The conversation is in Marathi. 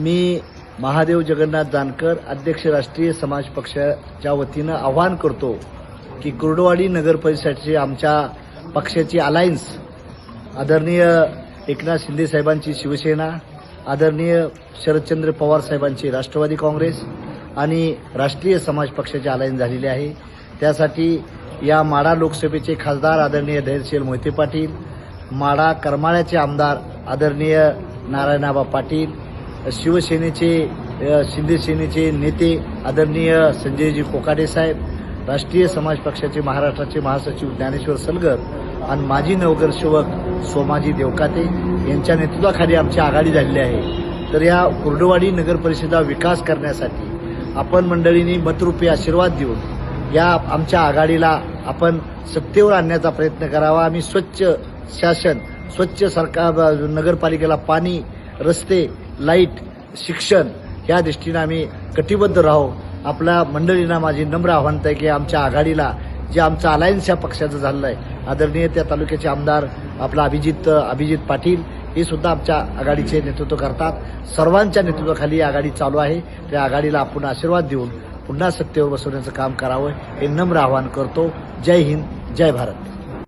मी महादेव जगन्नाथ जानकर अध्यक्ष राष्ट्रीय समाज पक्षाच्या वतीनं आवाहन करतो की कुर्डवाडी नगर परिषदेची आमच्या पक्षाची अलायन्स आदरणीय एकनाथ शिंदे साहेबांची शिवसेना आदरणीय शरदचंद्र पवार साहेबांची राष्ट्रवादी काँग्रेस आणि राष्ट्रीय समाज पक्षाची अलायन्स झालेली आहे. त्यासाठी या माडा लोकसभेचे खासदार आदरणीय धैर्यशील मोहिते पाटील माडा करमाळ्याचे आमदार आदरणीय नारायणाबा पाटील शिवसेनेचे शिंदेसेनेचे शिंदे सेनेचे नेते आदरणीय संजयजी कोकाडे साहेब राष्ट्रीय समाज पक्षाचे महाराष्ट्राचे महासचिव ज्ञानेश्वर सलगर आणि माजी नगरसेवक सोमाजी देवकाते यांच्या नेतृत्वाखाली आमची आघाडी झालेली आहे. तर या कुर्डवाडी नगरपरिषदा विकास करण्यासाठी आपण मंडळींनी मतरूपी आशीर्वाद देऊन या आमच्या आघाडीला आपण सत्तेवर आणण्याचा प्रयत्न करावा. आम्ही स्वच्छ शासन स्वच्छ सरकार नगरपालिकेला पाणी रस्ते लाइट शिक्षण या दृष्टीनं आम्ही कटिबद्ध राहू. आपल्या मंडळींना माझी नम्र आव्हान आहे की आमच्या आघाडीला जे आमचं अलायन्स या पक्षाचं झालेलं आहे आदरणीय त्या तालुक्याचे आमदार आपला अभिजित अभिजित पाटील हे सुद्धा आमच्या आघाडीचे नेतृत्व करतात. सर्वांच्या नेतृत्वाखाली ही आघाडी चालू आहे. त्या आघाडीला आपण आशीर्वाद देऊन पुन्हा सत्तेवर बसवण्याचं काम करावं हे नम्र आवाहन करतो. जय हिंद जय भारत.